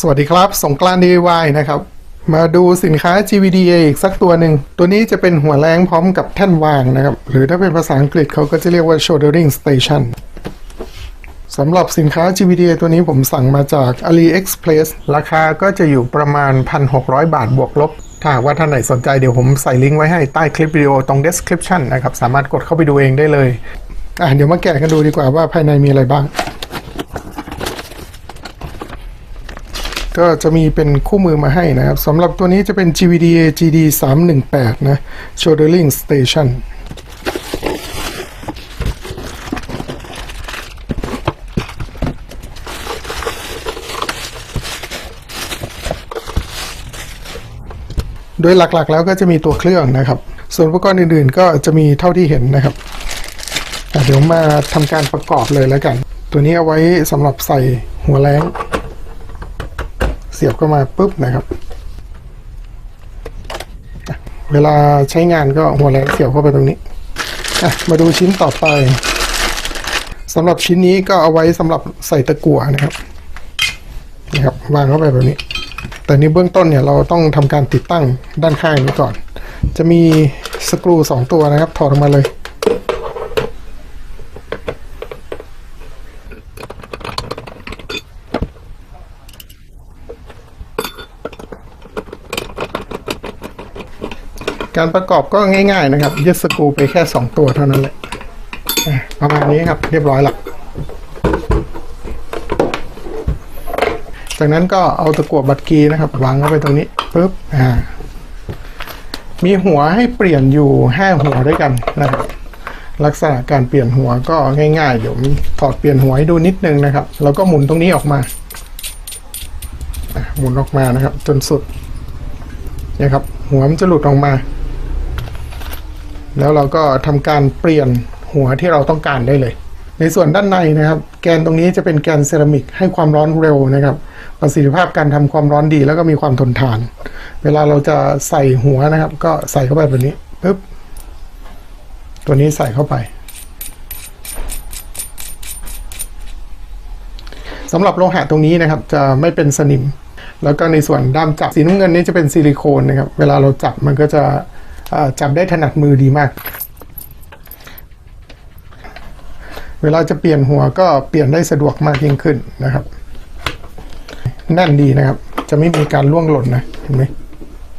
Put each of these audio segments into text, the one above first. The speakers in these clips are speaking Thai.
สวัสดีครับ สงกรานต์ DIY นะครับ มาดูสินค้า GVDA อีกสักตัวหนึ่ง ตัวนี้จะเป็นหัวแรงพร้อมกับแท่นวางนะครับ หรือถ้าเป็นภาษาอังกฤษเขาก็จะเรียกว่า shouldering station สำหรับสินค้า GVDA ตัวนี้ผมสั่งมาจาก AliExpress ราคาก็จะอยู่ประมาณ 1,600 บาทบวกลบ ถ้าหากว่าท่านไหนสนใจเดี๋ยวผมใส่ลิงก์ไว้ให้ใต้คลิปวิดีโอตรง description นะครับ สามารถกดเข้าไปดูเองได้เลย อะเดี๋ยวมาแกะกันดูดีกว่าว่าภายในมีอะไรบ้าง ก็จะมีเป็นคู่มือมาให้นะครับสำหรับตัวนี้จะเป็น GVDA GD 318นะ Shouldering Station โดยหลักๆแล้วก็จะมีตัวเครื่องนะครับ ส่วนอุปกรณ์อื่นๆ ก็จะมีเท่าที่เห็นนะครับ เดี๋ยวมาทำการประกอบเลยแล้วกัน ตัวนี้เอาไว้สำหรับใส่หัวแรง เสียบเข้ามาปุ๊บนะครับ เวลาใช้งานก็หัวแรงเสียบเข้าไปตรงนี้มาดูชิ้นต่อไปสำหรับชิ้นนี้ก็เอาไว้สำหรับใส่ตะกั่วนะครับนี่ครับวางเข้าไปแบบนี้ แต่ในเบื้องต้นเนี่ยเราต้องทำการติดตั้งด้านข้างนี้ก่อน จะมีสกรูสองตัวนะครับ ถอดออกมาเลย การประกอบก็ง่าย ๆ นะครับยึดสกรูไปแค่ 2 ตัวเท่านั้นแหละประมาณนี้ครับ เรียบร้อยละจากนั้นก็เอาตะกั่วบัตรกีนะครับวางเข้าไปตรงนี้ปุ๊บอ่ามีหัวให้เปลี่ยนอยู่5หัวด้วยกันนะครับลักษณะการเปลี่ยนหัวก็ง่ายๆเดี๋ยวถอดเปลี่ยนหัวให้ดูนิดนึงนะครับ แล้วก็หมุนตรงนี้ออกมาหมุนออกมานะครับ จนสุดนี่ครับ หัวมันจะหลุดออกมา แล้วเราก็ทำการเปลี่ยนหัวที่เราต้องการได้เลย ในส่วนด้านในนะครับ แกนตรงนี้จะเป็นแกนเซรามิกให้ความร้อนเร็วนะครับ ประสิทธิภาพการทำความร้อนดีแล้วก็มีความทนทาน เวลาเราจะใส่หัวนะครับ ก็ใส่เข้าไปแบบนี้ปึ๊บตัวนี้ใส่เข้าไปสำหรับโลหะตรงนี้นะครับ จะไม่เป็นสนิม แล้วก็ในส่วนด้ามจับสีน้ำเงินนี้จะเป็นซิลิโคนนะครับ เวลาเราจับมันก็จะ จับได้ถนัดมือดีมาก เวลาจะเปลี่ยนหัวก็เปลี่ยนได้สะดวกมากยิ่งขึ้นนะครับ แน่นดีนะครับ จะไม่มีการล่วงหล่นนะเห็นไหม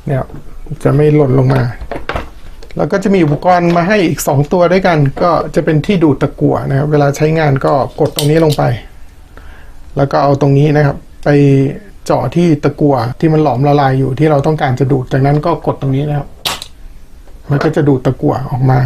เนี่ยจะไม่หล่นลงมา แล้วก็จะมีอุปกรณ์มาให้อีก 2 ตัวด้วยกัน ก็จะเป็นที่ดูดตะกั่วนะครับเวลาใช้งานก็กดตรงนี้ลงไป แล้วก็เอาตรงนี้นะครับ ไปเจาะที่ตะกั่วที่มันหลอมละลายอยู่ที่เราต้องการจะดูดจากนั้นก็กดตรงนี้นะครับ มันก็จะดูดตะกั่วออกมา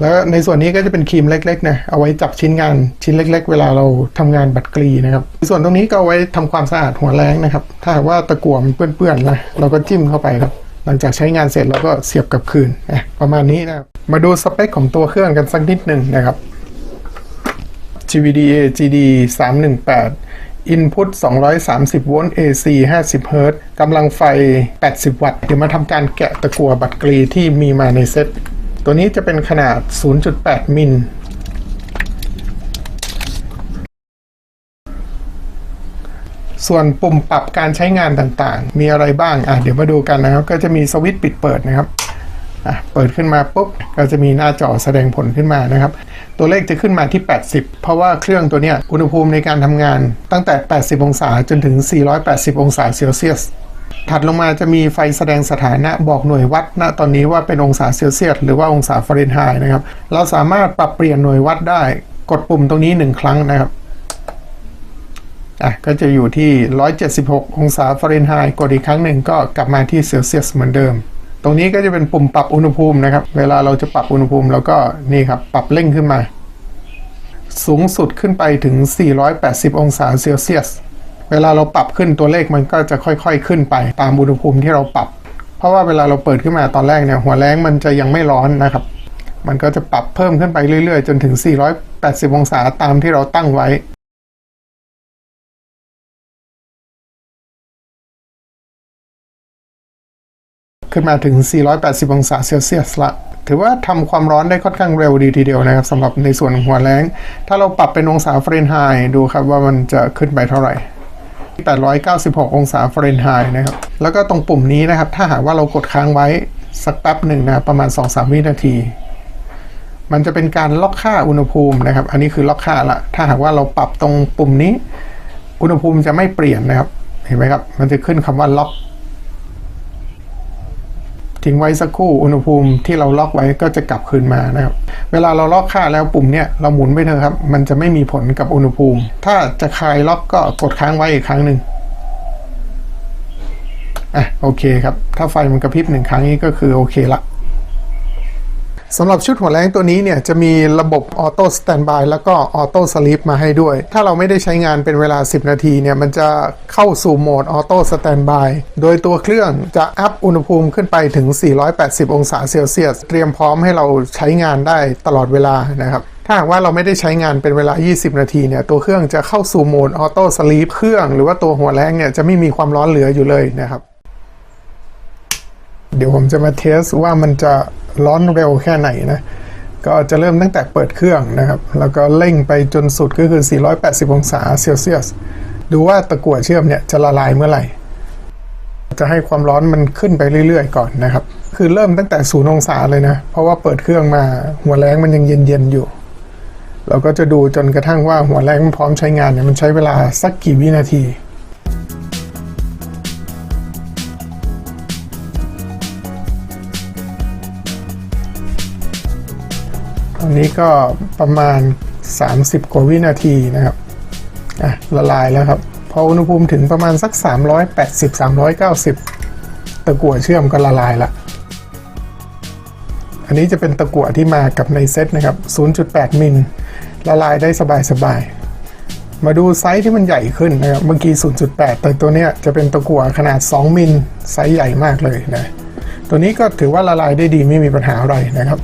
แล้วในส่วนนี้ก็จะเป็นครีมเล็กๆนะเอาไว้จับชิ้นงานชิ้นเล็ก ๆ เวลาเราทำงานบัตรกรีนะครับ ส่วนตรงนี้ก็เอาไว้ทำความสะอาดหัวแรงนะครับ ถ้าหากว่าตะกั่วมันเปื้อนๆนะเราก็จิ้มเข้าไปครับหลังจากใช้งานเสร็จเราก็เสียบกลับคืนนะประมาณนี้นะมาดูสเปคของตัวเครื่องกันสักนิดหนึ่งนะครับ GVDA GD 318 Input 230 โวลต์ AC 50 เฮิรตซ์กำลังไฟ 80 วัตต์ เดี๋ยวมาทำการแกะตะกั่วบัตรกรีที่มีมาในเซ็ตตัวนี้จะเป็นขนาด 0.8 มิล ส่วนปุ่มปรับการใช้งานต่างๆ มีอะไรบ้าง อะ เดี๋ยวมาดูกันนะครับ ก็จะมีสวิตช์ปิดเปิดนะครับ อะเปิดขึ้นมาปุ๊บก็จะมีหน้าจอแสดงผลขึ้นมานะครับ ตัวเลขจะขึ้นมาที่ 80 เพราะว่าเครื่องตัวเนี้ยอุณหภูมิในการทำงานตั้งแต่ 80 องศาจนถึง 480 องศาเซลเซียสถัดลงมาจะมีไฟแสดงสถานะบอกหน่วยวัดณตอนนี้ว่าเป็นองศาเซลเซียสหรือว่าองศาฟาเรนไฮต์นะครับ เราสามารถปรับเปลี่ยนหน่วยวัดได้ กดปุ่มตรงนี้หนึ่งครั้งนะครับอะก็จะอยู่ที่ 176 องศาฟาเรนไฮต์กดอีกครั้งหนึ่งก็กลับมาที่เซลเซียสเหมือนเดิม ตรงนี้ก็จะเป็นปุ่มปรับอุณหภูมินะครับ เวลาเราจะปรับอุณหภูมิเราก็นี่ครับปรับเร่งขึ้นมา สูงสุดขึ้นไปถึง 480 องศาเซลเซียส เวลาเราปรับขึ้นตัวเลขมันก็จะค่อยๆขึ้นไปตามอุณหภูมิที่เราปรับ เพราะว่าเวลาเราเปิดขึ้นมาตอนแรกเนี่ยหัวแรงมันจะยังไม่ร้อนนะครับ มันก็จะปรับเพิ่มขึ้นไปเรื่อยๆ จนถึง 480 องศาตามที่เราตั้งไว้ ขึ้นมาถึง 480 องศาเซลเซียสละ ถือว่าทำความร้อนได้ค่อนข้างเร็วดีทีเดียวนะครับสำหรับในส่วนของหัวแรงถ้าเราปรับเป็นองศาเฟรนไฮต์ดูครับว่ามันจะขึ้นไปเท่าไหร่896 องศาเฟรนไฮต์นะครับ แล้วก็ตรงปุ่มนี้นะครับ ถ้าหากว่าเรากดค้างไว้สักแป๊บหนึ่งนะประมาณ 2-3 วินาที มันจะเป็นการล็อกค่าอุณหภูมินะครับ อันนี้คือล็อกค่าละ ถ้าหากว่าเราปรับตรงปุ่มนี้ อุณหภูมิจะไม่เปลี่ยนนะครับ เห็นไหมครับ มันจะขึ้นคำว่าล็อก ทิ้งไว้สักครู่อุณหภูมิที่เราล็อกไว้ก็จะกลับคืนมานะครับ เวลาเราล็อกค่าแล้วปุ่มเนี่ยเราหมุนไปเถอะครับ มันจะไม่มีผลกับอุณหภูมิ ถ้าจะคลายล็อกก็กดค้างไว้อีกครั้งหนึ่งอะโอเคครับ ถ้าไฟมันกระพริบหนึ่งครั้งนี้ก็คือโอเคละ สำหรับชุดหัวแรงตัวนี้เนี่ยจะมีระบบออโต้สแตนบายแล้วก็ออโต้สลีปมาให้ด้วย ถ้าเราไม่ได้ใช้งานเป็นเวลา 10 นาทีเนี่ยมันจะเข้าสู่โหมดออโต้สแตนบายโดยตัวเครื่องจะอัพอุณหภูมิขึ้นไปถึง 480 องศาเซลเซียส เตรียมพร้อมให้เราใช้งานได้ตลอดเวลานะครับถ้าหากว่าเราไม่ได้ใช้งานเป็นเวลา 20 นาทีเนี่ย ตัวเครื่องจะเข้าสู่โหมดออโต้สลีปเครื่องหรือว่าตัวหัวแรงเนี่ยจะไม่มีความร้อนเหลืออยู่เลยนะครับ เดี๋ยวผมจะมาเทสว่ามันจะ ร้อนเร็วแค่ไหนนะก็จะเริ่มตั้งแต่เปิดเครื่องนะครับ แล้วก็เร่งไปจนสุดก็คือ 480 องศาเซลเซียส ดูว่าตะกั่วเชื่อมเนี่ยจะละลายเมื่อไหร่ จะให้ความร้อนมันขึ้นไปเรื่อยๆ ก่อนนะครับ คือเริ่มตั้งแต่ศูนย์องศาเลยนะ เพราะว่าเปิดเครื่องมาหัวแรงมันยังเย็นๆอยู่ เราก็จะดูจนกระทั่งว่าหัวแรงมันพร้อมใช้งานเนี่ยมันใช้เวลาสักกี่วินาที นี้ก็ประมาณ 30 กว่าวินาทีนะครับอะละลายแล้วครับพออุณหภูมิถึงประมาณสัก 380 390 ตะกั่วเชื่อมก็ละลายละอันนี้จะเป็นตะกั่วที่มากับในเซตนะครับ 0.8 มิล ละลายได้สบายๆ มาดูไซส์ที่มันใหญ่ขึ้นนะครับ เมื่อกี้ 0.8 แต่ตัวเนี้ยจะเป็นตะกั่วขนาด 2 มิล ไซส์ใหญ่มากเลยนะ ตัวนี้ก็ถือว่าละลายได้ดีไม่มีปัญหาอะไรนะครับ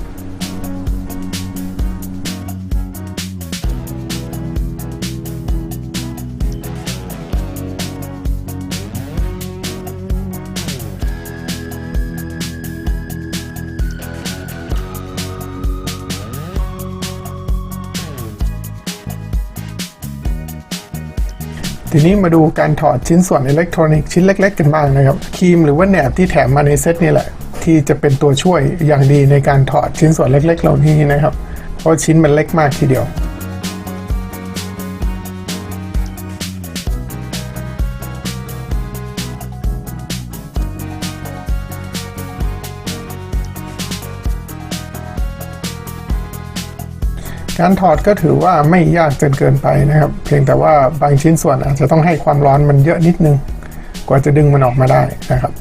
ทีนี้มาดูการถอดชิ้นส่วนอิเล็กทรอนิกส์ชิ้นเล็ก ๆ กันบ้างนะครับครีมหรือว่าแหนบที่แถมมาในเซตนี่แหละ ที่จะเป็นตัวช่วยอย่างดีในการถอดชิ้นส่วนเล็ก ๆ เหล่านี้นะครับ เพราะชิ้นมันเล็กมากทีเดียว การถอดก็ถือว่าไม่ยากจนเกินไปนะครับ เพียงแต่ว่าบางชิ้นส่วนอาจจะต้องให้ความร้อนมันเยอะนิดนึง กว่าจะดึงมันออกมาได้นะครับ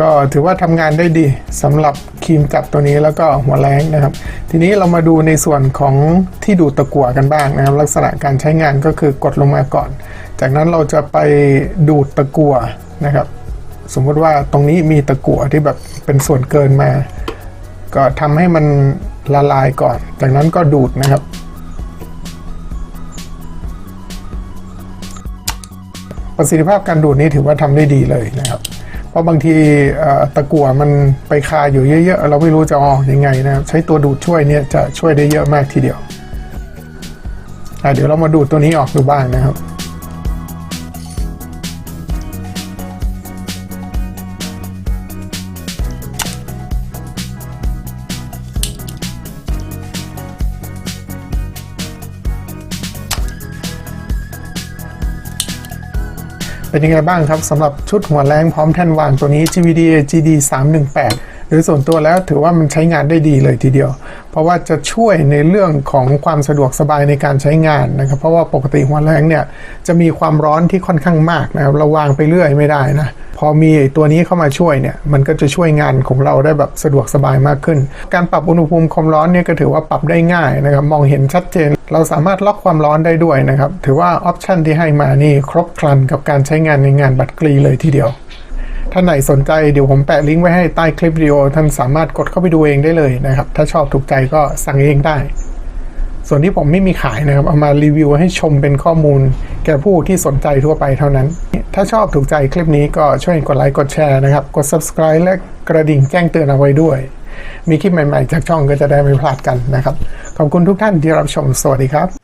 ก็ถือว่าทำงานได้ดีสำหรับครีมจับตัวนี้แล้วก็หัวแรงนะครับ ทีนี้เรามาดูในส่วนของที่ดูดตะกั่วกันบ้างนะครับ ลักษณะการใช้งานก็คือกดลงมาก่อน จากนั้นเราจะไปดูดตะกั่วนะครับ สมมติว่าตรงนี้มีตะกั่วที่แบบเป็นส่วนเกินมา ก็ทำให้มัน ละลายก่อน จากนั้นก็ดูดนะครับ ประสิทธิภาพการดูดนี้ถือว่าทำได้ดีเลยนะครับ เพราะบางทีตะกั่วมันไปคาอยู่เยอะๆ เราไม่รู้จะออกยังไงนะครับ ใช้ตัวดูดช่วยเนี่ยจะช่วยได้เยอะมากทีเดียวเดี๋ยวเรามาดูดตัวนี้ออกดูบ้างนะครับ เป็นยังไงบ้างครับสำหรับชุดหัวแรงพร้อมแท่นวางตัวนี้ GVDA GD 318 โดยส่วนตัวแล้วถือว่ามันใช้งานได้ดีเลยทีเดียว เพราะว่าจะช่วยในเรื่องของความสะดวกสบายในการใช้งานนะครับ เพราะว่าปกติหัวแรงเนี่ยจะมีความร้อนที่ค่อนข้างมากนะครับเราวางไปเรื่อยไม่ได้นะพอมีตัวนี้เข้ามาช่วยเนี่ยมันก็จะช่วยงานของเราได้แบบสะดวกสบายมากขึ้น การปรับอุณหภูมิความร้อนเนี่ยก็ถือว่าปรับได้ง่ายนะครับมองเห็นชัดเจน เราสามารถล็อกความร้อนได้ด้วยนะครับถือว่าออปชันที่ให้มานี่ครบครันกับการใช้งานในงานบัตรกรีเลยทีเดียว ท่านไหนสนใจเดี๋ยวผมแปะลิงก์ไว้ให้ใต้คลิปวิดีโอ ท่านสามารถกดเข้าไปดูเองได้เลยนะครับ ถ้าชอบถูกใจก็สั่งเองได้ ส่วนที่ผมไม่มีขายนะครับ เอามารีวิวให้ชมเป็นข้อมูล แก่ผู้ที่สนใจทั่วไปเท่านั้น ถ้าชอบถูกใจคลิปนี้ก็ช่วยกดไลค์กดแชร์นะครับ กด subscribe และกระดิ่งแจ้งเตือนเอาไว้ด้วย มีคลิปใหม่ๆ จากช่องก็จะได้ไม่พลาดกันนะครับ ขอบคุณทุกท่านที่รับชม สวัสดีครับ